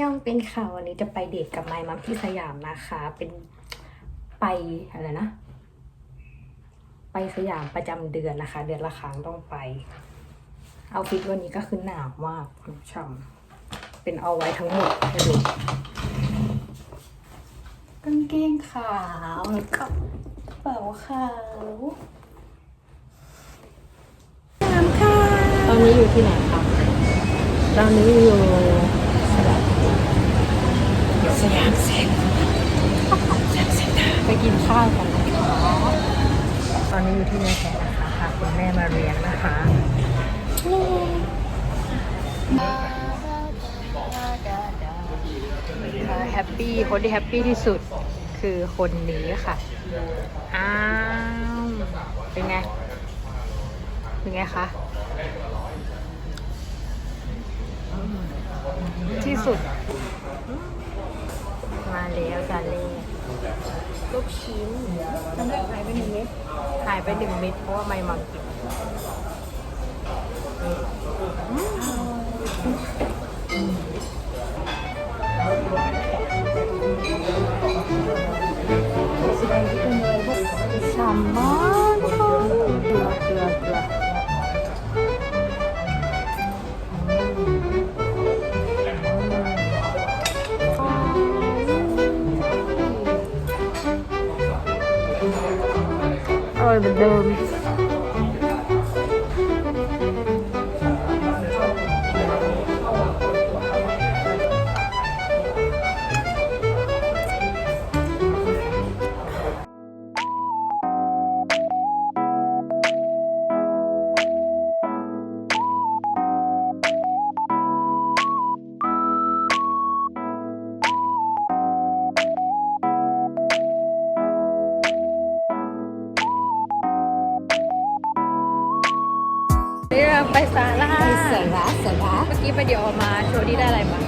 ยังเป็นข่าววันนี้จะไปเดทกับไมมัมที่สยามนะคะ เป็นไปอะไรนะ ไปสยามประจำเดือนนะคะ เดือนละครั้งต้องไป เอาฟิตวันนี้ก็คือหนาวมากช่ำเป็นเอาไว้ทั้งหมดให้ดูกางเกงขาวแล้วก็กระเป๋าขาวน้ำค่ะตอนนี้อยู่ที่ไหนคะตอนนี้อยู่ สยามเซ็นสยามเซ็นเตอร์ไปกินข้าวกันตอนนี้อยู่ที่เมืองแขกนะคะพาคุณแม่มาเรียนนะคะแฮปปี้คนที่แฮปปี้ที่สุดคือคนนี้ค่ะ อ้าว เป็นไง เป็นไงคะที่สุด แล้วจานเล่ลูกชิ้นหายไปหนึ่งเม็ดหายไปหนึ่งเม็ดเพราะว่าไม่มังกินฉ่ำมาก อร่ นเดิมนี่เราไปสาราเสร็จแล้วเสร็จแล้วเมื่อกี้ไปเดียวออกมาโชว์ที่ได้อะไรมา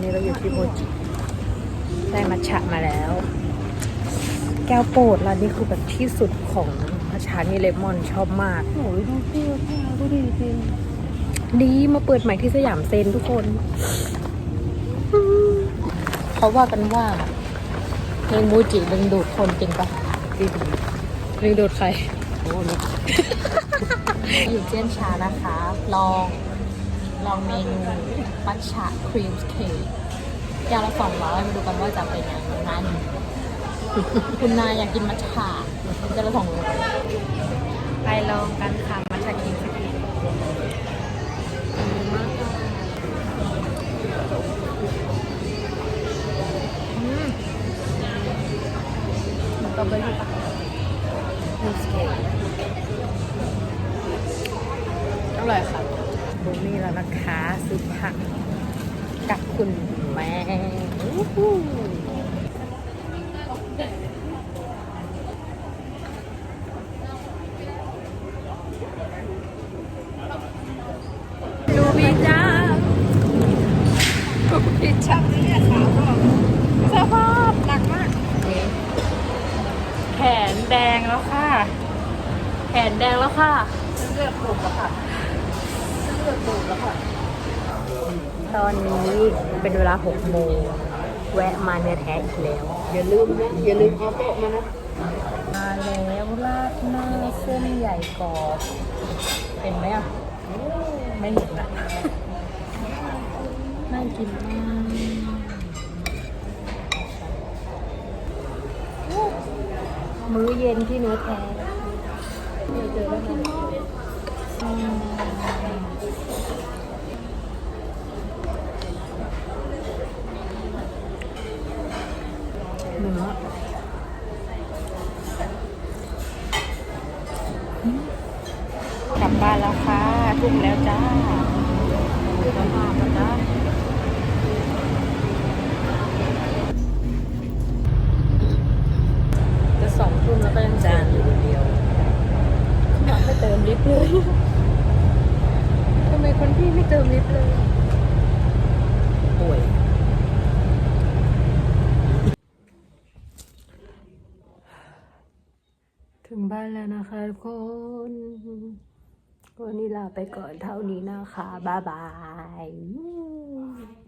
นี่เราอยู่ที่โมจิได้มัทฉะมาแล้ว แก้วโปรดร้านนี้คือแบบที่สุดของมัทฉะนี่เลมอนชอบมากโอ้ยดูเสื้อผ้าดูดีจริงดีมาเปิดใหม่ที่สยามเซนทุกคน เขาว่ากันว่าเพลงมูจิดึงดูดคนจริงปะดีดีดึงดูดใครโอ้ยอยู่เจียนชานะคะ ลองลองเมนูมัทฉะครีมเค้กแก้วละสองร้อยมาดูกันว่าจะเป็นยังไงนั้นคุณนายอยากกินมัทฉะแก้วละสองร้อยไปลองกันค่ะ มัทฉะครีมเค้ก มันก็ไม่ปะมีสเค้กลอร่อยค่ะบูมี่แล้วนะคะซื้อผักกับคุณแม่ดูพี่จ้าดูพี่จ้าเนี่ยสาวสภาพหนักมาก ขนแดงแล้วค่ะ แขนแดงแล้วค่ะเลือดตกแล้วค่ะเลือดตกแล้วค่ะ ตอนนี้เป็นเวลา6โมงแวะมาเนื้อแท้อีกแล้ว อย่าลืมนะ อย่าลืมเอาโต๊ะมานะ มาแล้วราดหน้าเส้นใหญ่กรอบเห็นไหมอะ ไม่เห็นอะน่ากินมาก มื้อเย็นที่เนื้อแท้เจอแล้วนะอืมเนื้อกลับบ้านแล้วค่ะทุ่มแล้วจ้าดูสภาแล้วจ้าจะสองทุ่มแล้วก็ยังจานอยู่เดียวอยากไม่เติมลิฟต์เลย ทำไมคนพี่ไม่เติมลิฟต์เลยป่วยถถึงบ้านแล้วนะคะทุกคนวันนี้ลาไปก่อนเท่านี้นะคะ บ๊ายบาย